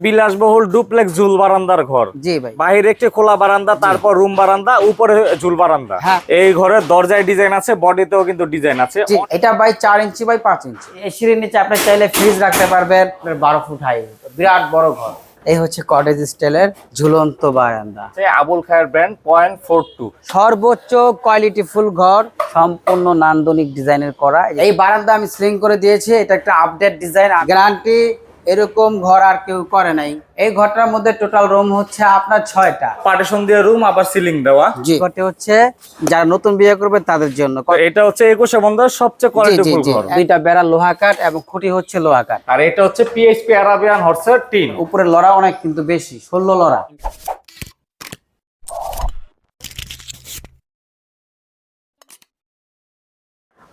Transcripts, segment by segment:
বিলাসবহুল ডুপ্লেক্স ঝুল বারান্দার ঘর। জি ভাই। বাহিরে একটি খোলা বারান্দা তারপর রুম বারান্দা উপরে ঝুল বারান্দা। হ্যাঁ। এই ঘরের দরজায় ডিজাইন আছে বডিতেও কিন্তু ডিজাইন আছে। এটা বাই চার ইঞ্চি বাই পাঁচ ইঞ্চি। এই সিঁড়ির নিচে আপনি চাইলে ফ্রিজ রাখতে পারবেন বারো ফুট হাই বিরাট বড় ঘর। এই হচ্ছে কটেজ স্টাইলের ঝুলন্ত বারান্দা। Abul Khayer brand point four two সর্বোচ্চ কোয়ালিটি ফুল ঘর সম্পূর্ণ নান্দনিক ডিজাইনের করা। এই বারান্দা আমি স্লিং করে দিয়েছি এটা একটা আপডেট ডিজাইন গ্যারান্টি এরকম ঘর আর কেউ করে নাই। এই ঘরটার মধ্যে টোটাল রুম হচ্ছে আপনার ছয়টা। পার্টিশন দিয়ে রুম আবার সিলিং দেওয়া। জি। ঘরটি হচ্ছে যারা নতুন বিয়ে করবে তাদের জন্য। এটা হচ্ছে একুশে বন্ধ সবচেয়ে কোয়ালিটিফুল ঘর। দুইটা বেড়া লোহা কাঠ এবং খুঁটি হচ্ছে লোহা কাঠ। আর এটা হচ্ছে পিএইচপি আরাবিয়ান হর্সের টিন। উপরে লড়া অনেক কিন্তু বেশি ষোলো লড়া।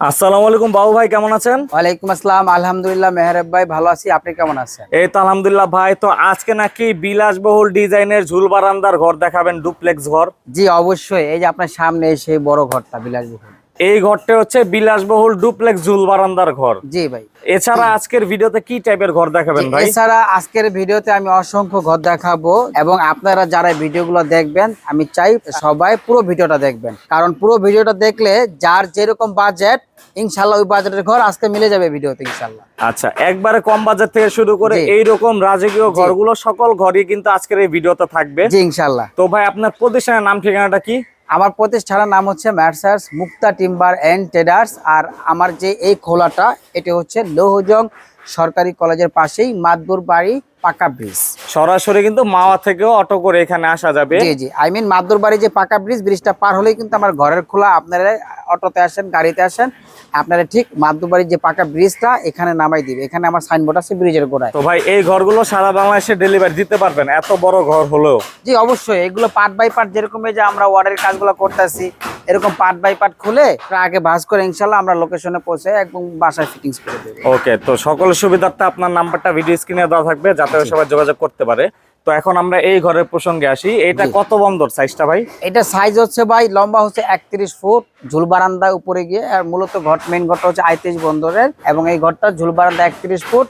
আসসালামু আলাইকুম বাবু ভাই কেমন আছেন? ওয়ালাইকুম আসসালাম। আলহামদুলিল্লাহ মেহরাব ভাই ভালো আছি। আপনি কেমন আছেন? এই তো আলহামদুলিল্লাহ ভাই তো আজকে নাকি বিলাসবহুল ডিজাইনের ঝুল বারান্দার ঘর দেখাবেন ডুপ্লেক্স ঘর। জি অবশ্যই। এই যে আপনার সামনে এসে বড় ঘরটা বিলাসবহুল। এই ঘরটা হচ্ছে বিলাসবহুল ডুপ্লেক্স ঝুল বারান্দার ঘর। জি ভাই। এছাড়া আজকের ভিডিওতে কি টাইপের ঘর দেখাবেন ভাই? এছাড়া আজকের ভিডিওতে আমি অসংখ্য ঘর দেখাবো এবং আপনারা যারা ভিডিওগুলো দেখবেন আমি চাই সবাই পুরো ভিডিওটা দেখবেন। কারণ পুরো ভিডিওটা দেখলে যার যেরকম বাজেট ইনশাল্লাহ ওই বাজেটের ঘর আজকে মিলে যাবে ভিডিওতে ইনশাল্লাহ। আচ্ছা একবারে কম বাজার থেকে শুরু করে। এই রকম রাজকীয় ঘরগুলো সকল ঘরই কিন্তু আজকের এই ভিডিওতে থাকবে। জি ইনশাল্লাহ। তো ভাই আপনার প্রতিষ্ঠানের নাম ঠিকানাটা কি? আমার প্রতিষ্ঠানের নাম হচ্ছে messrs Mukta timber and traders আর আমার যে এই খোলাটা, এটি হচ্ছে লৌহজং সরকারি কলেজের পাশেই মাদবুর বাড়ি পাকা ব্রিজ। সরাসরি কিন্তু মাওয়া থেকেও অটো করে এখানে আসা যাবে। জি জি। আই মিন মাদুর বাড়ি যে পাকা ব্রিজ ব্রিজটা পার হলেই কিন্তু আমার ঘরের খোলা আপনারা অটোতে আসেন গাড়িতে আসেন আপনারা ঠিক মাদুর বাড়ির যে পাকা ব্রিজটা এখানে নামাই দিবে। এখানে আমার সাইনবোর্ড আছে ব্রিজের গোড়ায়। তো ভাই এই ঘরগুলো সারা বাংলাদেশে ডেলিভারি দিতে পারবেন এত বড় ঘর হলেও। জি অবশ্যই। এগুলো পার্ট বাই পার্ট যেরকম এই যে আমরা ওয়ার্ডের কাজগুলো করতেছি এরকম পার্ট বাই পার্ট খুলে আগে ভাঁজ করে ইনশাল্লাহ আমরা লোকেশনে পৌঁছে একদম বাসায় ফিটিংস করে দেবো। ওকে তো সকল সুবিধার্থে আপনার নাম্বারটা ভিডিও স্ক্রিনে দেওয়া থাকবে যাতে সবাই যোগাযোগ করতে পারে। তো এখন আমরা এই ঘরের প্রসঙ্গে আসি। এটা কত বন্দর সাইজটা ভাই? এটা সাইজ হচ্ছে ভাই লম্বা হচ্ছে একত্রিশ ফুট ঝুল বারান্দা উপরে গিয়ে আর মূলত ঘট মেন ঘরটা হচ্ছে আইতেশ বন্দরের এবং এই ঘরটা ঝুল বারান্দা একত্রিশ ফুট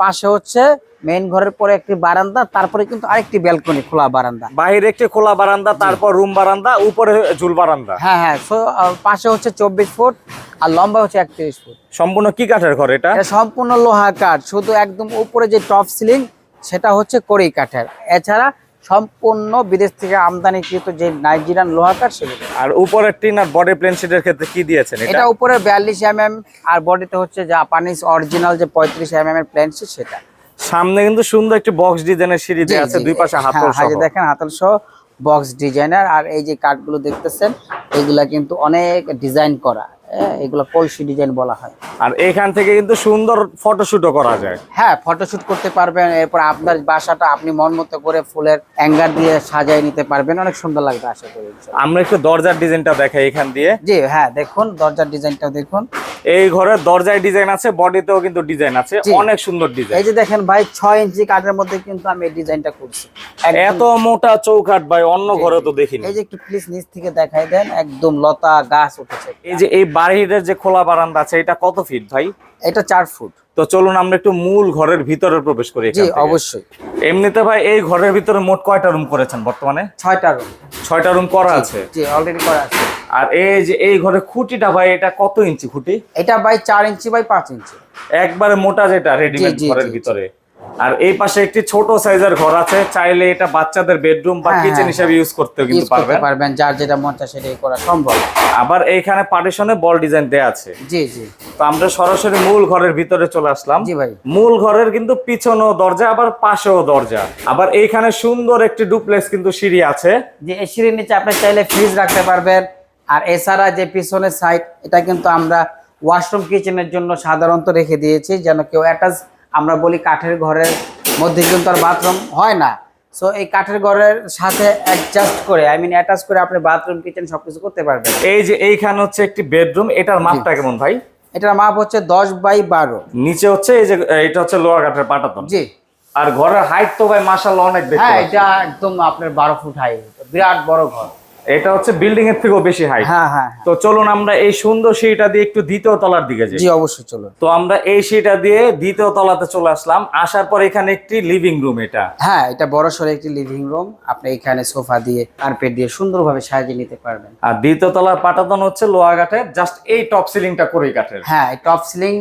পাশে হচ্ছে মেইন ঘরের পরে একটি বারান্দা তারপরে কিন্তু আরেকটি ব্যালকনি খোলা বারান্দা। বাইরে একটি খোলা বারান্দা তারপর রুম বারান্দা উপরে ঝুল বারান্দা। হ্যাঁ হ্যাঁ পাশে হচ্ছে চব্বিশ ফুট আর লম্বা হচ্ছে একত্রিশ ফুট। সম্পূর্ণ কি কাঠের ঘর এটা? এটা সম্পূর্ণ লোহা কাঠ শুধু একদম উপরে যে টপ সিলিং সেটা হচ্ছে কড়ি কাঠের। এছাড়া সম্পূর্ণ বিদেশ থেকে আমদানিকৃত যে নাইজেরিয়ান লোহা কাঠ সেগুলো। আর উপরের টিন আর বডি প্লেন শিটের ক্ষেত্রে কি দিয়েছেন এটা? উপরে বিয়াল্লিশ এম এম আর বডিতে হচ্ছে জাপানিজ অরিজিনাল যে পঁয়ত্রিশ এম এম এর প্ল্যান সেটা। সামনে কিন্তু সুন্দর একটি বক্স ডিজাইনের সিঁড়ি দেওয়া আছে দুই পাশে হ্যাঁ, হাতল হ্যাঁ, সহ। দেখেন হাতল সহ বক্স ডিজাইনার আর এই যে কাঠগুলো দেখতেছেন এগুলা কিন্তু অনেক ডিজাইন করা। এগুলো কলসি ডিজাইন বলা হয়। আর এখান থেকে কিন্তু সুন্দর ফটোশুটও করা যায়। হ্যাঁ ফটোশুট করতে পারবেন এরপর আপনার বাসাটা আপনি মন মতো করে ফুলের অ্যাঙ্গার দিয়ে সাজায় নিতে পারবেন অনেক সুন্দর লাগবে আশা করি আমরা একটু দরজার ডিজাইনটা দেখাই এখান দিয়ে। জি হ্যাঁ দেখুন দরজার ডিজাইনটা দেখুন। এই ঘরের দরজায় ডিজাইন আছে বডিতেও কিন্তু ডিজাইন আছে অনেক সুন্দর ডিজাইন এই যে দেখেন ভাই ছয় ইঞ্চি কাঠের মধ্যে কিন্তু আমি এই ডিজাইনটা করছি। এত মোটা চৌকাঠ ভাই অন্য ঘরে তো দেখিনি। এই যে একটু প্লিজ নিচ থেকে দেখাই দেন একদম লতা গাছ উঠেছে। এই যে এই বাহিরের যে খোলা বারান্দা আছে এটা কত ফিট ভাই? এটা চার ফুট তো চলুন আমরা একটু মূল ঘরের ভিতরে প্রবেশ করি জি। অবশ্যই। এমনিতে ভাই এই ঘরের ভিতরে মোট কয়টা রুম করেছেন বর্তমানে? ছয়টা রুম ছয়টা রুম করা আছে। জি অলরেডি করা আছে। আর এই যে এই ঘরে খুঁটিটা ভাই এটা কত ইঞ্চি খুঁটি? এটা ভাই চার ইঞ্চি বাই পাঁচ ইঞ্চি। একবারে মোটা যেটা রেডিমেড ঘরের ভিতরে। আর এই পাশে একটি ছোট সাইজের ঘর আছে চাইলে এটা বাচ্চাদের বেডরুম বা হ্যাঁ, কিচেন হ্যাঁ, হিসেবে ইউজ করতেও ইউজ কিন্তু করতে পারবেন। পারবেন যার যেটা মন চায় সেটাই করা সম্ভব। আবার এইখানে পার্টিশনে বল ডিজাইন দেয়া আছে। জি জি। তো আমরা সরাসরি মূল ঘরের ভিতরে চলে আসলাম। জি ভাই। মূল ঘরের কিন্তু পিছনেও দরজা আবার পাশেও দরজা। আবার এইখানে সুন্দর একটি ডুপ্লেক্স কিন্তু সিঁড়ি আছে। যে এই সিঁড়ির নিচে আপনি চাইলে ফ্রিজ রাখতে পারবেন। আর এছাড়া যে পিছনের সাইড এটা কিন্তু আমরা ওয়াশরুম কিচেনের জন্য সাধারণত রেখে দিয়েছি যেন কেউ অ্যাটাচ আমরা বলি কাঠের ঘরের মধ্যে কিন্তু আর বাথরুম হয় না। সো এই কাঠের ঘরের সাথে অ্যাডজাস্ট করে আই মিন অ্যাটাচ করে আপনি বাথরুম কিচেন সবকিছু করতে পারবেন। এই যে এইখানে হচ্ছে একটি বেডরুম এটার মাপটা কেমন ভাই? এটার মাপ হচ্ছে দশ বাই বারো। নিচে হচ্ছে এই যে এটা হচ্ছে লোয়ার কাঠের পাটাতন। জি। আর ঘরের হাইট তো ভাই মাসাল্লাহ অনেক দেখতে হ্যাঁ এটা একদম আপনার বারো ফুট হাই বিরাট বড় ঘর। এটা হচ্ছে বিল্ডিং এর থেকেও বেশি হাইট হ্যাঁ হ্যাঁ হ্যাঁ। তো চলুন আমরা এই সুন্দর সিঁড়িটা দিয়ে একটু দ্বিতীয় তলার দিকে যাই। জি অবশ্যই চলুন। তো আমরা এই সিঁড়িটা দিয়ে দ্বিতীয় তলাতে চলে আসলাম। আসার পর এখানে একটি লিভিং রুম এটা। হ্যাঁ এটা বড় সড়ো একটি লিভিং রুম আপনি এখানে সোফা দিয়ে কার্পেট দিয়ে সুন্দরভাবে সাজিয়ে নিতে পারবেন। আর দ্বিতীয় তলার পাটাতন হচ্ছে লোহা কাঠের জাস্ট এই টপ সিলিংটা করেই কাঠের। হ্যাঁ টপ সিলিং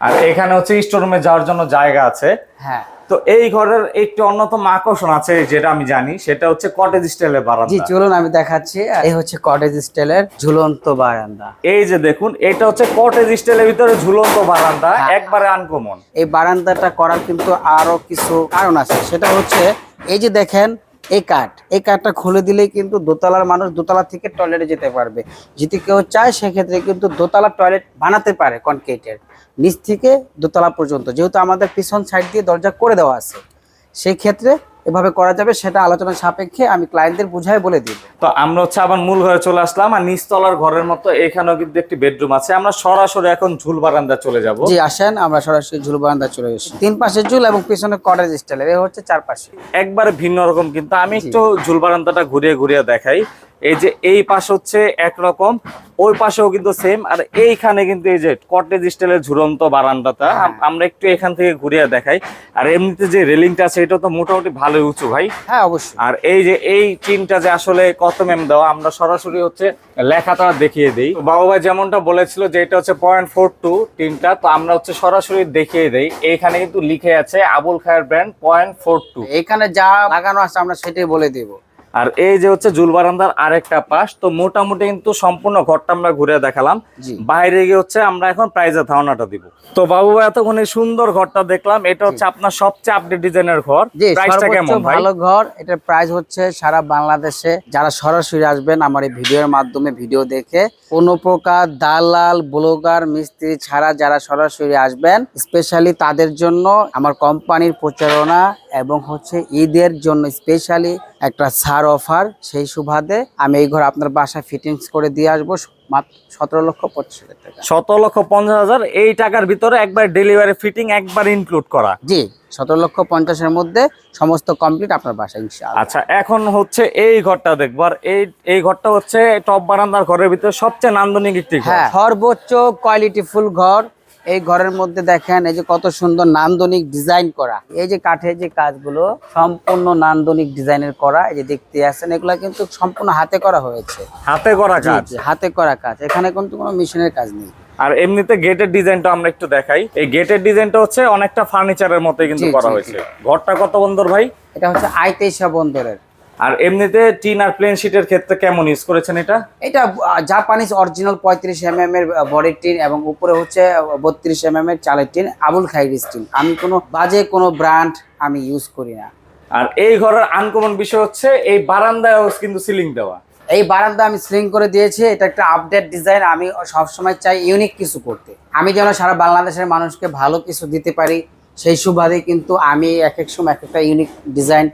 আর এখানে হচ্ছে স্টোরুমে যাওয়ার জন্য জায়গা আছে। হ্যাঁ। তো এই ঘরের একটি অন্যতম আকর্ষণ আছে যেটা আমি জানি সেটা হচ্ছে কটেজ স্টাইলের জি বারান্দা। চলুন আমি দেখাচ্ছি এই হচ্ছে কটেজ স্টাইলের ঝুলন্ত বারান্দা। এই যে দেখুন এটা হচ্ছে কটেজ স্টাইলের ভিতরে ঝুলন্ত বারান্দা হ্যাঁ। একবারে আনকমন এই বারান্দাটা করার কিন্তু আরও কিছু কারণ আছে। সেটা হচ্ছে এই যে দেখেন এই কাঠ এই কাঠটা খুলে দিলেই কিন্তু দোতলার মানুষ দোতলা থেকে টয়লেটে যেতে পারবে। যদি কেউ চায়, সেক্ষেত্রে কিন্তু দোতলা টয়লেট বানাতে পারে কনক্রিটের নিচ থেকে দোতলা পর্যন্ত, যেহেতু আমাদের পিছন সাইড দিয়ে দরজা করে দেওয়া আছে। সেই ক্ষেত্রে এভাবে করা যাবে সেটা আলোচনা সাপেক্ষে আমি ক্লায়েন্টদের বুঝাই বলে দিই তো আমরা হচ্ছে আবার মূল ঘরে চলে আসলাম আর নিচতলার ঘরের মতো এখানেও কিন্তু একটি বেডরুম আছে। আমরা সরাসরি এখন ঝুল বারান্দা চলে যাব। জি আসেন আমরা সরাসরি ঝুল বারান্দা চলে এসেছি। তিন পাশে ঝুল এবং পিছনে কটেজ স্টাইলের এ হচ্ছে চারপাশে। একবার একবারে ভিন্ন রকম কিন্তু আমি একটু ঝুল বারান্দাটা ঘুরিয়ে ঘুরিয়ে দেখাই। এই যে এই পাশ হচ্ছে একরকম ওই পাশেও কিন্তু সেম আর এইখানে কিন্তু এই যে কটেজ স্টাইলের ঝুলন্ত বারান্দাটা আম- আমরা একটু এখান থেকে ঘুরিয়ে দেখাই। আর এমনিতে যে রেলিংটা আছে এটা তো মোটামুটি ভালোই উঁচু ভাই। হ্যাঁ অবশ্যই। আর এই যে এই টিনটা যে আসলে কত মেম দেওয়া আমরা সরাসরি হচ্ছে লেখাটা দেখিয়ে দিই। বাবা ভাই যেমনটা বলেছিল যে এটা হচ্ছে পয়েন্ট ফোর টু টিনটা তো আমরা হচ্ছে সরাসরি দেখিয়ে দেই। এইখানে কিন্তু লিখে আছে Abul Khayer brand point four two এখানে যা লাগানো আছে আমরা সেটাই বলে দিব। আর এই যে হচ্ছে জুল বারান্দার আরেকটা পাশ তো মোটামুটি কিন্তু সম্পূর্ণ ঘরটা আমরা ঘুরে দেখালাম। বাইরে গিয়ে হচ্ছে আমরা এখন প্রাইজের ধারণাটা দিব। তো বাবু ভাই এতক্ষণ এই সুন্দর ঘরটা দেখলাম এটা হচ্ছে আপনার সবচেয়ে আপডেট ডিজাইনের ঘর। প্রাইসটা কেমন ভাই? ভালো ঘর। এটার প্রাইস হচ্ছে সারা বাংলাদেশে। যারা সরাসরি আসবেন আমার এই ভিডিওর মাধ্যমে ভিডিও দেখে কোনো প্রকার দালাল ব্লগার মিস্ত্রি ছাড়া যারা সরাসরি আসবেন স্পেশালি তাদের জন্য আমার কোম্পানির প্রচারণা এবং হচ্ছে ঈদের জন্য স্পেশালি একটা ছাড় অফার সেই সুবাদে আমি এই ঘর আপনার বাসায় ফিটিংস করে দিয়ে আসব মাত্র সতেরো লক্ষ পঁচিশ হাজার টাকা। সতেরো লক্ষ পঞ্চাশ হাজার এই টাকার ভিতরে একবার ডেলিভারি ফিটিং একবার ইনক্লুড করা। জি সতেরো লক্ষ পঞ্চাশের মধ্যে সমস্ত কমপ্লিট আপনার বাসায় ইনশাআল্লাহ। আচ্ছা এখন হচ্ছে এই ঘরটা দেখব আর এই এই ঘরটা হচ্ছে টপ বারান্দার ঘরের ভিতরে সবচেয়ে নান্দনিক একটি ঘর। হ্যাঁ সর্বোচ্চ কোয়ালিটি ফুল ঘর এই ঘরের মধ্যে দেখেন এই যে কত সুন্দর নান্দনিক ডিজাইন করা। এই যে কাঠের যে কাজগুলো সম্পূর্ণ নান্দনিক ডিজাইনের করা এই যে দেখতে আছেন এগুলো কিন্তু সম্পূর্ণ হাতে করা হয়েছে। হাতে করা কাজ? হাতে করা কাজ। এখানে কিন্তু কোনো মেশিনের কাজ নেই। আর এমনিতে গেটের ডিজাইনটা আমরা একটু দেখাই। এই গেটের ডিজাইনটা হচ্ছে অনেকটা ফার্নিচারের মতোই কিন্তু করা হয়েছে। ঘরটা কত বন্দর ভাই? এটা হচ্ছে আই তেইশা বন্দরের। আর এমনিতে টিন আর প্লেন শিটের ক্ষেত্রে কেমন ইউজ করেছেন এটা? এটা জাপানিজ অরিজিনাল পঁয়ত্রিশ এম এম এর বডির টিন এবং উপরে হচ্ছে বত্রিশ এম এম এর চালের টিন আবুল খাইরিস টিন আমি কোনো বাজে কোনো ব্র্যান্ড আমি ইউজ করি না। আর এই ঘরের আনকমন বিষয় হচ্ছে এই বারান্দায় কিন্তু সিলিং দেওয়া। এই বারান্দা আমি স্লিং করে দিয়েছি এটা একটা আপডেট ডিজাইন আমি সবসময় চাই ইউনিক কিছু করতে। আমি যেন সারা বাংলাদেশের মানুষকে ভালো কিছু দিতে পারি সেই সুবাদে কিন্তু আমি এক এক সময় এক একটা ইউনিক ডিজাইন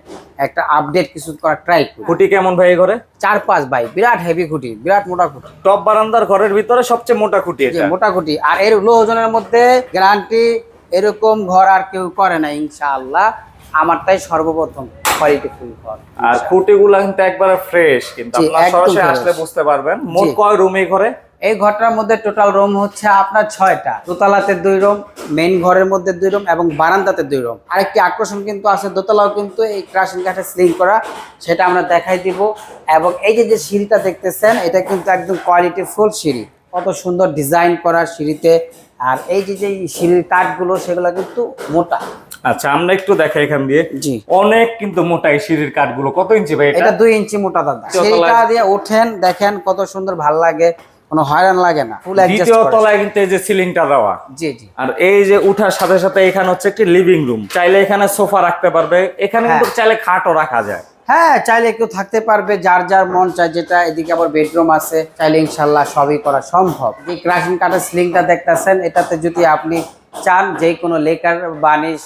একটা আপডেট কিছু করার ট্রাই করি। খুঁটি কেমন ভাই ঘরে? চার পাঁচ বাই বিরাট হেভি খুঁটি বিরাট মোটা খুঁটি। টপ বারান্দার ঘরের ভিতরে সবচেয়ে মোটা খুঁটি এটা? মোটা খুঁটি। আর এর লো ওজনের মধ্যে গ্যারান্টি এরকম ঘর আর কেউ করে না ইনশাআল্লাহ। আমারটাই সর্বপ্রথম কোয়ালিটি ফুল ঘর। আর খুঁটিগুলো কিন্তু একবারে ফ্রেশ কিন্তু আপনারা সরাসরি আসলে বুঝতে পারবেন। মোট কয় রুম ঘরে? এই ঘরটার মধ্যে টোটাল রুম হচ্ছে আপনার ছয়টা। দোতলাতে দুই রুম মেইন ঘরের মধ্যে দুই রুম এবং বারান্দাতে দুই রুম আরেকটি আকর্ষণ কিন্তু আছে দোতলাও কিন্তু এই ক্রাশিং কাঠে স্লিং করা সেটা আমরা দেখাই দিব। এবং এই যে যে সিঁড়িটা দেখতেছেন এটা কিন্তু একদম কোয়ালিটি ফুল সিঁড়ি। কত সুন্দর ডিজাইন করা সিঁড়িতে। আর এই যে যে সিঁড়ির কাঠগুলো সেগুলো কিন্তু মোটা। আচ্ছা আমরা একটু দেখাই এখান দিয়ে। জি। অনেক কিন্তু মোটা এই সিঁড়ির কাঠগুলো। কত ইঞ্চি ভাই এটা? দুই ইঞ্চি মোটা দাদা। সিঁড়িটা দিয়ে ওঠেন দেখেন কত সুন্দর ভালো লাগে। কোনো হয়রান লাগে না। ফুল দ্বিতীয় তলায় কিন্তু এই যে সিলিংটা দেওয়া। জি জি। আর এই যে উঠার সাথে সাথে এখানে হচ্ছে একটি লিভিং রুম চাইলে এখানে সোফা রাখতে পারবে। এখানে কিন্তু হ্যাঁ। চাইলে খাটও রাখা যায়। হ্যাঁ চাইলে কেউ থাকতে পারবে যার যার মন চায় যেটা এদিকে আবার বেডরুম আছে চাইলে ইনশাল্লাহ সবই করা সম্ভব। যে ক্রাশিং কাঠের স্লিংটা দেখতেছেন এটাতে যদি আপনি চান যে কোনো লেকার বানিশ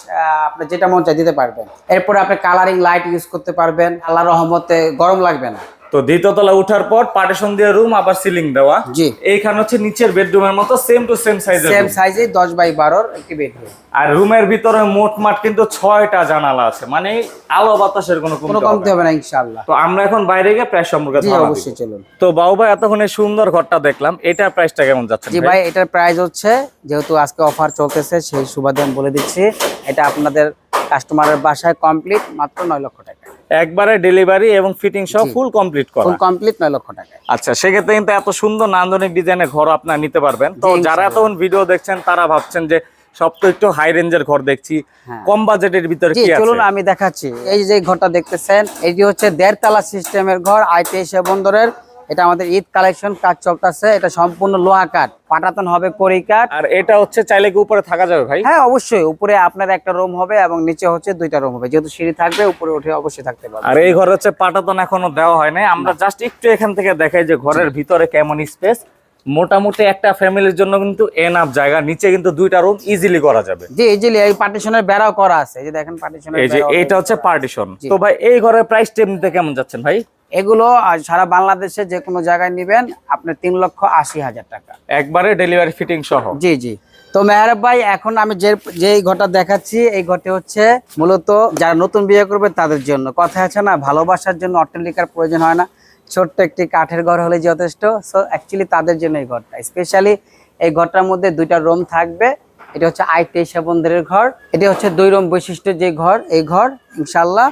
আপনি যেটা মন চাই দিতে পারবেন। এরপরে আপনি কালারিং লাইট ইউজ করতে পারবেন। আল্লাহ রহমতে গরম লাগবে না। তো দ্বিতীয়তলা উঠার পর পার্টিশন দিয়ে রুম আবার সিলিং দেওয়া। জি। এইখানে হচ্ছে নিচের বেডরুমের মতো সেম টু সেম সাইজের সেম সাইজে দশ বাই বারোর একটি বেডরুম আর রুমের ভিতরে মোট মাঠ কিন্তু ছয়টা জানালা আছে মানে আলো বাতাসের কোনো কোনো কমতি হবে কমতি না। হবে না ইনশাআল্লাহ। তো আমরা এখন বাইরে গিয়ে প্রাইস সম্পর্কে জি অবশ্যই চলুন। তো বাবু ভাই এতক্ষণ এই সুন্দর ঘরটা দেখলাম এটার প্রাইসটা কেমন যাচ্ছে জি ভাই? এটার প্রাইস হচ্ছে যেহেতু আজকে অফার চলতেছে সেই সুবাদে আমি বলে দিচ্ছি এটা আপনাদের কাস্টমারের বাসায় কমপ্লিট মাত্র নয় লক্ষ টাকা। একবারে ডেলিভারি এবং ফিটিং সহ ফুল কমপ্লিট করা। ফুল কমপ্লিট 9 লক্ষ টাকা আচ্ছা সেক্ষেত্রে কিন্তু এত সুন্দর নান্দনিক ডিজাইনের ঘর আপনারা নিতে পারবেন। তো যারা তখন এতক্ষণ ভিডিও দেখছেন তারা ভাবছেন যে সব তো একটু হাই রেঞ্জের ঘর দেখছি। হ্যাঁ। কম বাজেটের ভিতরে কি আছে? চলুন আমি দেখাচ্ছি। এই যে ঘরটা দেখতেছেন এটি হচ্ছে দেড়তলা সিস্টেমের ঘর আইটিএস বন্দরের এটা আমাদের ঈদ কালেকশন কাজ চলতেছে। এটা সম্পূর্ণ লোহা কাঠ। পাটাতন হবে কড়ি কাঠ। আর এটা হচ্ছে চাইলে কি উপরে থাকা যাবে ভাই? হ্যাঁ অবশ্যই। উপরে আপনার একটা রুম হবে এবং নিচে হচ্ছে দুইটা রুম হবে। যেহেতু সিঁড়ি থাকবে উপরে উঠে অবশ্যই থাকতে পারবে। আর এই ঘর হচ্ছে পাটাতন এখনও দেওয়া হয় নাই। আমরা জাস্ট একটু এখান থেকে দেখাই যে ঘরের ভিতরে কেমন স্পেস। মোটামুটি একটা ফ্যামিলির জন্য কিন্তু এনাফ জায়গা। নিচে কিন্তু দুইটা রুম ইজিলি করা যাবে। জি ইজিলি এই পার্টিশনের বেড়াও করা আছে। এই যে দেখেন পার্টিশনের এই যে এইটা হচ্ছে পার্টিশন তো ভাই এই ঘরের প্রাইস এমনিতে কেমন যাচ্ছেন ভাই? এগুলো সারা বাংলাদেশে যে কোনো জায়গায় নেবেন আপনার তিন লক্ষ আশি হাজার টাকা। একবারে ডেলিভারি ফিটিং সহ? জি জি। তো মেহরাব ভাই এখন আমি যে যে ঘরটা দেখাচ্ছি এই ঘরটি হচ্ছে মূলত যারা নতুন বিয়ে করবে তাদের জন্য। কথা আছে না ভালোবাসার জন্য অট্টালিকার প্রয়োজন হয় না। ছোট্ট একটি কাঠের ঘর হলে যথেষ্ট। সো অ্যাকচুয়ালি তাদের জন্য এই ঘরটা। স্পেশালি এই ঘরটার মধ্যে দুইটা রুম থাকবে। এটা হচ্ছে আই তেইশা বন্ধের ঘর। এটা হচ্ছে দুই রুম বৈশিষ্ট্য যে ঘর এই ঘর ইনশাল্লাহ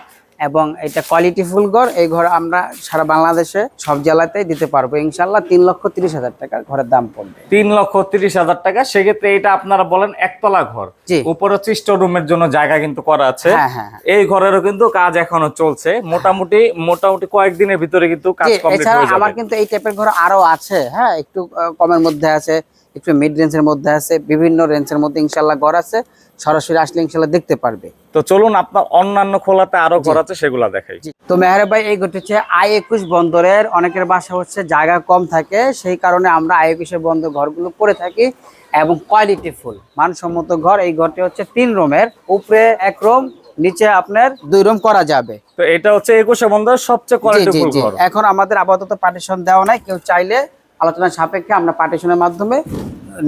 এবং এটা কোয়ালিটি ফুল ঘর এই ঘর আমরা সারা বাংলাদেশে সব জেলাতে দিতে পারব। ইনশাল্লাহ তিন লক্ষ তিরিশ হাজার টাকা ঘরের দাম পড়বে। তিন লক্ষ তিরিশ হাজার টাকা। সেক্ষেত্রে এটা আপনারা বলেন একতলা ঘর। উপরে হচ্ছে স্টোর রুমের জন্য জায়গা কিন্তু করা আছে। হ্যাঁ, হ্যাঁ, হ্যাঁ। এই ঘরেরও কিন্তু কাজ এখনও চলছে। মোটামুটি মোটামুটি কয়েকদিনের ভিতরে কিন্তু কাজ কমপ্লিট আমার কিন্তু এই টাইপের ঘর আরও আছে হ্যাঁ একটু কমের মধ্যে আছে একটু মিড রেঞ্জের মধ্যে আছে বিভিন্ন রেঞ্জের মধ্যে ইনশাল্লাহ ঘর আছে। সরাসরি আসলে ইনশাল্লাহ দেখতে পারবে। তো চলুন আপনার অন্যান্য খোলাতে আরও ঘর সেগুলা দেখাই। তো মেহরা ভাই এই ঘরটি হচ্ছে আই একুশ বন্দরের অনেকের বাসা হচ্ছে জায়গা কম থাকে সেই কারণে আমরা আই একুশের বন্দর ঘরগুলো করে থাকি এবং কোয়ালিটি ফুল মানসম্মত ঘর এই ঘরটি হচ্ছে তিন রুমের উপরে এক রুম নিচে আপনার দুই রুম করা যাবে। তো এটা হচ্ছে একুশে বন্দর সবচেয়ে কোয়ালিটি ফুল এখন আমাদের আপাতত পার্টিশন দেওয়া নাই কেউ চাইলে আলোচনা সাপেক্ষে আমরা পার্টিশনের মাধ্যমে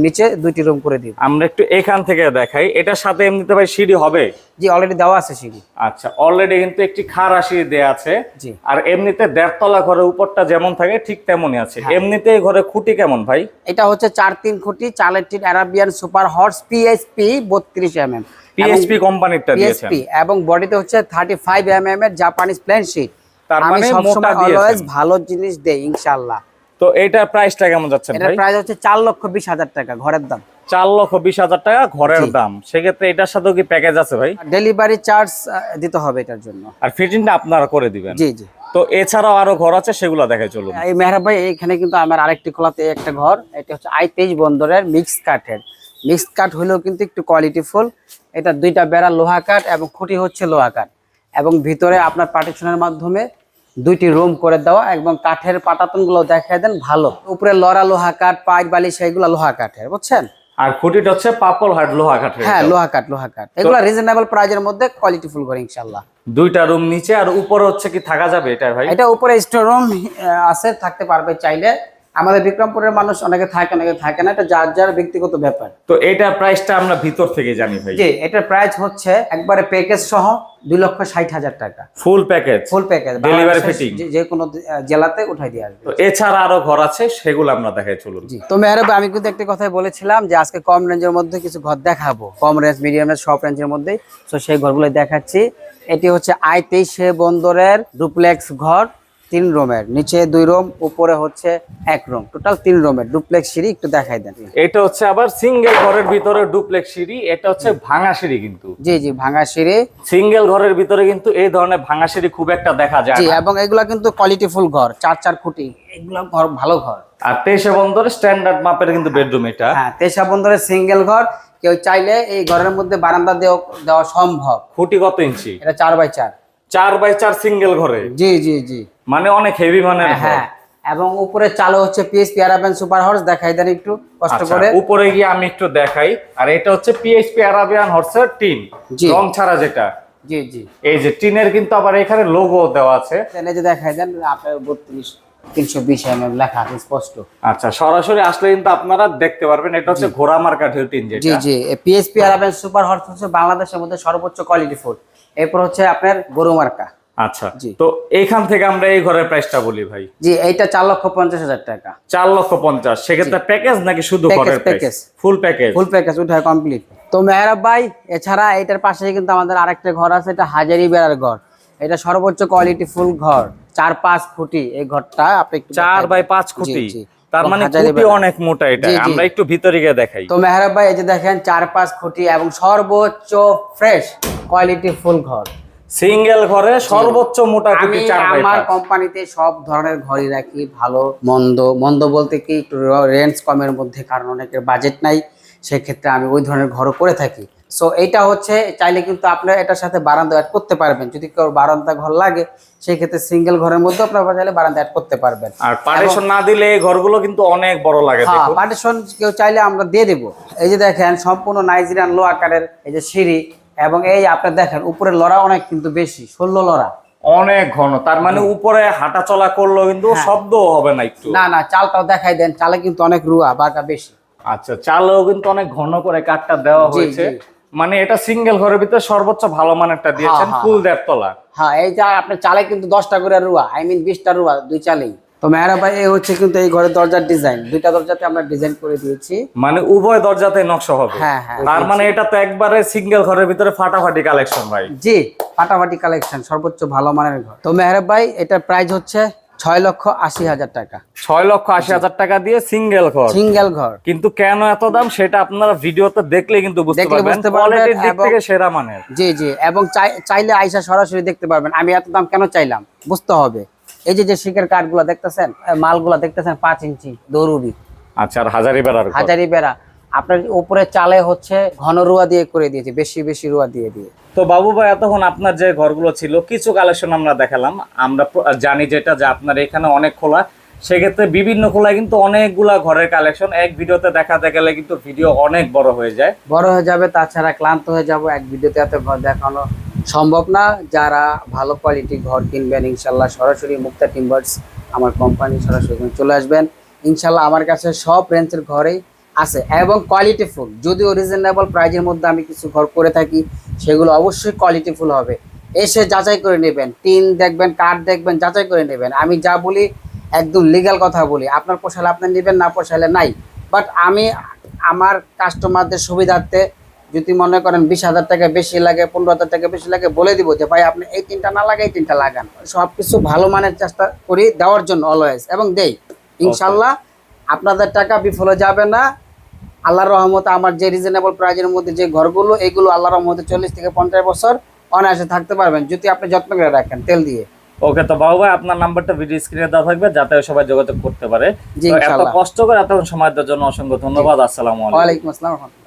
নিচে দুইটি রুম করে দিব। আমরা একটু এখান থেকে দেখাই। এটার সাথে এমনিতে ভাই সিঁড়ি হবে? জি অলরেডি দেওয়া আছে সিঁড়ি। আচ্ছা অলরেডি কিন্তু একটি খাড়া সিঁড়ি দেয়া আছে। জি। আর এমনিতে দেড়তলা ঘরের উপরটা যেমন থাকে ঠিক তেমনই আছে। হ্যাঁ। এমনিতে এই ঘরে খুঁটি কেমন ভাই? এটা হচ্ছে চার তিন খুঁটি চালের tin Arabian super horse PSP বত্রিশ এম এম পিএসপি কোম্পানিরটা দিয়েছেন। পিএসপি এবং বডিতে হচ্ছে থার্টি ফাইভ এম এম এর জাপানিজ প্লেন শিট তার মানে মোটা। ভালো জিনিস দেই ইনশাল্লাহ তো এইটার প্রাইসটা কেমন যাচ্ছে ভাই? প্রাইস হচ্ছে চার লক্ষ বিশ হাজার টাকা ঘরের দাম। চার লক্ষ বিশ হাজার টাকা ঘরের। দাম। সেক্ষেত্রে এটার সাথেও কি প্যাকেজ আছে ভাই? ডেলিভারি চার্জ দিতে হবে এটার জন্য। আর ফিটিংটা আপনারা করে দিবেন। জি জি। তো এছাড়াও আরও ঘর আছে সেগুলো দেখে চলুন। এই মেহরাব ভাই এখানে কিন্তু আমার আরেকটি খোলাতে একটা ঘর এটা হচ্ছে আই তেইশ বন্দরের মিক্স কাঠের। মিক্স কাঠ হলেও কিন্তু একটু কোয়ালিটি ফুল এটা দুইটা বেড়া লোহা কাঠ এবং খুঁটি হচ্ছে লোহা কাঠ। এবং ভিতরে আপনার পার্টিশনের মাধ্যমে দুইটি রুম করে দেওয়া এবং কাঠের পাটাতনগুলো দেখায় দেন ভালো। উপরে লড়া লোহা কাঠ পাইট বালি সেগুলো লোহা কাঠের বুঝছেন? আর খুঁটিটা হচ্ছে পাপল হাট লোহা কাঠের হ্যাঁ লোহা কাঠ লোহা কাঠ। এগুলো রিজনেবল প্রাইজের মধ্যে কোয়ালিটি ফুল করে ইনশাল্লাহ দুইটা রুম নিচে আর উপরে হচ্ছে কি থাকা যাবে এটা ভাই? এটা উপরে স্টোর রুম আছে থাকতে পারবে চাইলে। আমাদের বিক্রমপুরের মানুষ অনেকে থাকে অনেকে থাকে না এটা যার যার ব্যক্তিগত ব্যাপার। তো এইটার প্রাইসটা আমরা ভিতর থেকে জানি ভাই। জি এটার প্রাইস হচ্ছে একবারে প্যাকেজ সহ দুই লক্ষ ষাট হাজার টাকা। Full package full package Delivery fitting? যে কোনো জেলাতে উঠাই দিয়ে আসবে। তো এছাড়া আরও ঘর আছে সেগুলো আমরা দেখাই চলুন। জি তো মেহরাব আমি কিন্তু একটা কথাই বলেছিলাম যে আজকে কম রেঞ্জের মধ্যে কিছু ঘর দেখাবো। কম রেঞ্জ মিডিয়াম রেঞ্জ সব রেঞ্জের মধ্যে। তো সেই ঘরগুলো দেখাচ্ছি। এটি হচ্ছে আই তেইশে বন্দরের ডুপ্লেক্স ঘর। তিন রুমের। নিচে দুই রুম উপরে হচ্ছে এক রুম। টোটাল তিন রুমের। ডুপ্লেক্স সিঁড়ি একটু দেখাই দেন। এটা হচ্ছে আবার সিঙ্গেল ঘরের ভিতরে ডুপ্লেক্স সিঁড়ি এটা হচ্ছে ভাঙা সিঁড়ি কিন্তু। জি জি ভাঙা সিঁড়ি। সিঙ্গেল ঘরের ভিতরে কিন্তু এই ধরনের ভাঙা সিঁড়ি খুব একটা দেখা যায় জি এবং এগুলা কিন্তু কোয়ালিটি ফুল ঘর চার চার খুঁটি এগুলো ঘর ভালো ঘর। আর তেইশে বন্দরে স্ট্যান্ডার্ড মাপের কিন্তু বেডরুম এটা। হ্যাঁ তেসা বন্দরের সিঙ্গেল ঘর। কেউ চাইলে এই ঘরের মধ্যে বারান্দা দেওয়া দেওয়া সম্ভব। খুঁটি কত ইঞ্চি? এটা চার বাই চার। চার বাই চার সিঙ্গেল ঘরে। জি জি জি। মানে অনেক হেভি মানের ঘর। হ্যাঁ। এবং উপরে চালু হচ্ছে পিএসপি আরাবিয়ান সুপার হর্স দেখাই দেন একটু কষ্ট আচ্ছা, করে। উপরে গিয়ে আমি একটু দেখাই। আর এটা হচ্ছে পিএইচপি আরাবিয়ান হর্সের টিন জি। রং ছাড়া যেটা। জি জি। এই যে টিনের কিন্তু আবার এখানে লোগো দেওয়া আছে। তাহলে যে দেখাই দেন আপনার বত্রিশ তিনশো বিশ এম এম লেখা আছে স্পষ্ট। আচ্ছা সরাসরি আসলে কিন্তু আপনারা দেখতে পারবেন এটা হচ্ছে ঘোড়া মার্কা ঢেউ টিন জি যেটা। জি পিএসপি আরাবেন সুপার হর্স হচ্ছে বাংলাদেশের মধ্যে সর্বোচ্চ কোয়ালিটি ফুড এরপর হচ্ছে আপনার গরু মার্কা। আচ্ছা। তো এইখান থেকে আমরা এই ঘরের প্রাইসটা বলি ভাই। জি এইটা চার লক্ষ পঞ্চাশ হাজার টাকা। চার লক্ষ পঞ্চাশ সেক্ষেত্রে প্যাকেজ নাকি শুধু ঘরের package full package full package উঠায় কমপ্লিট তো মেহরাব ভাই এছাড়া এটার পাশে কিন্তু আমাদের আরেকটা ঘর আছে এটা হাজারি বেড়ার ঘর। এটা সর্বোচ্চ কোয়ালিটি ফুল ঘর। চার পাঁচ ফুটি এই ঘরটা আপনি চার বাই পাঁচ খুঁটি? তার মানে অনেক মোটা এটা। আমরা একটু ভিতরে গিয়ে দেখাই। তো মেহরাব ভাই এই যে দেখেন চার পাঁচ ফুটি এবং সর্বোচ্চ ফ্রেশ কোয়ালিটি ফুল ঘর। সিঙ্গেল ঘরে সর্বোচ্চ মোটা খুঁটি আমি চার বাই আমার কোম্পানিতে সব ধরনের ঘরই রাখি ভালো মন্দ। মন্দ বলতে কি একটু রেঞ্জ কমের মধ্যে কারণ অনেকের বাজেট নাই সেক্ষেত্রে আমি ওই ধরনের ঘরও করে থাকি। সো এইটা হচ্ছে চাইলে কিন্তু আপনার এটার সাথে বারান্দা অ্যাড করতে পারবেন। যদি কেউ বারান্দা ঘর লাগে সেই ক্ষেত্রে সিঙ্গেল ঘরের মধ্যে আপনারা চাইলে বারান্দা অ্যাড করতে পারবেন। আর পার্টিশন না দিলে এই ঘরগুলো কিন্তু অনেক বড় লাগে হ্যাঁ পার্টিশন কেউ চাইলে আমরা দিয়ে দেবো। এই যে দেখেন সম্পূর্ণ নাইজেরিয়ান লো আকারের এই যে সিঁড়ি এবং এই আপনার দেখেন উপরে লড়া অনেক কিন্তু বেশি ষোলো লড়া। অনেক ঘন তার মানে উপরে হাঁটা চলা করলেও কিন্তু হ্যাঁ। শব্দ হবে না একটু। না না চালটাও দেখাই দেন চালে কিন্তু অনেক রুয়া বাঁকা বেশি। আচ্ছা চালেও কিন্তু অনেক ঘন করে কাঠটা দেওয়া হয়েছে। মানে এটা সিঙ্গেল ঘরের ভিতরে সর্বোচ্চ ভালো মানেরটা দিয়েছেন হ্যাঁ, ফুল দেড়তলা হ্যাঁ এই যে আপনার চালে কিন্তু দশটা করে রুয়া আই মিন বিশটা রুয়া দুই চালেই। তো মেহরা ভাই এই হচ্ছে কিন্তু এই ঘরের দরজার ডিজাইন। দুইটা দরজাতে আমরা ডিজাইন করে দিয়েছি। মানে উভয় দরজাতে নকশা হবে? হ্যাঁ, হ্যাঁ। তার মানে এটা তো একবারে সিঙ্গেল ঘরের ভিতরে ফাটাফাটি কালেকশন ভাই। জি ফাটাফাটি কালেকশন সর্বোচ্চ ভালো মানের ঘর। তো মেহরা ভাই এটার প্রাইস হচ্ছে ছয় লক্ষ আশি হাজার টাকা। ছয় লক্ষ আশি হাজার টাকা দিয়ে সিঙ্গেল ঘর। সিঙ্গেল ঘর। কিন্তু কেন এত দাম সেটা আপনারা ভিডিওতে দেখলে কিন্তু বুঝতে পারবেন। বুঝতে পারবেন কোয়ালিটির দিক থেকে সেরা মানের। জি জি এবং চাই- চাইলে আইসা সরাসরি দেখতে পারবেন। আমি এত দাম কেন চাইলাম? বুঝতে হবে। এই যে যে শিকের কাঠগুলো দেখতেছেন মালগুলা দেখতেছেন পাঁচ ইঞ্চি দরুরি আচ্ছা আর হাজারি বেড়ার হাজারি বেড়া। আপনার উপরে চালে হচ্ছে ঘন রুয়া দিয়ে করে দিয়েছে বেশি বেশি রুয়া দিয়ে দিয়ে। তো বাবু ভাই এতক্ষণ আপনার যে ঘরগুলো ছিল কিছু কালেকশন আমরা দেখালাম। আমরা জানি যেটা যে আপনার এখানে অনেক খোলা। সেক্ষেত্রে বিভিন্ন খোলায় কিন্তু অনেকগুলা ঘরের কালেকশন এক ভিডিওতে দেখাতে গেলে কিন্তু ভিডিও অনেক বড় হয়ে যায়। বড় হয়ে যাবে তাছাড়া ক্লান্ত হয়ে যাব। এক ভিডিওতে এত ঘর দেখানো সম্ভব না যারা ভালো কোয়ালিটি ঘর কিনবেন, ইনশাল্লাহ সরাসরি মুক্তা টিম্বার্স আমার কোম্পানি সরাসরি চলে আসবেন। ইনশাল্লাহ আমার কাছে সব রেঞ্জের ঘরেই আছে এবং কোয়ালিটি ফুল যদিও রিজনেবল প্রাইজের মধ্যে আমি কিছু ঘর করে থাকি, সেগুলো অবশ্যই কোয়ালিটি ফুল হবে। এসে যাচাই করে নেবেন, টিন দেখবেন, কাঠ দেখবেন, যাচাই করে নেবেন। আমি যা বলি, একদম লিগ্যাল কথা বলি। আপনার পোষালে আপনি নেবেন, না পোষালে নাই। বাট আমি, আমার কাস্টমারদের সুবিধার্থে যদি মনে করেন বিশ হাজার টাকা বেশি লাগে পনেরো হাজার টাকা বেশি লাগে বলে দিব যে ভাই আপনি এই তিনটা না লাগে এই তিনটা লাগান। সব কিছু ভালো মানের চেষ্টা করি দেওয়ার জন্য অলওয়েজ এবং দেই ইনশাল্লাহ আপনাদের টাকা বিফলে যাবে না। আল্লাহর রহমতে আমার যে রিজনেবল প্রাইজের মধ্যে যে ঘরগুলো এগুলো আল্লাহর রহমতে চল্লিশ থেকে পঞ্চাশ বছর অনায়াসে থাকতে পারবেন। যদি আপনি যত্ন করে রাখেন তেল দিয়ে। ওকে তো বাবু ভাই আপনার নাম্বারটা ভিডিও স্ক্রিনে দেওয়া থাকবে যাতে সবাই যোগাযোগ করতে পারে। এত কষ্ট করে এত সময় দেওয়ার জন্য অসংখ্য ধন্যবাদ। আসসালামু আলাইকুম। আসসালাম।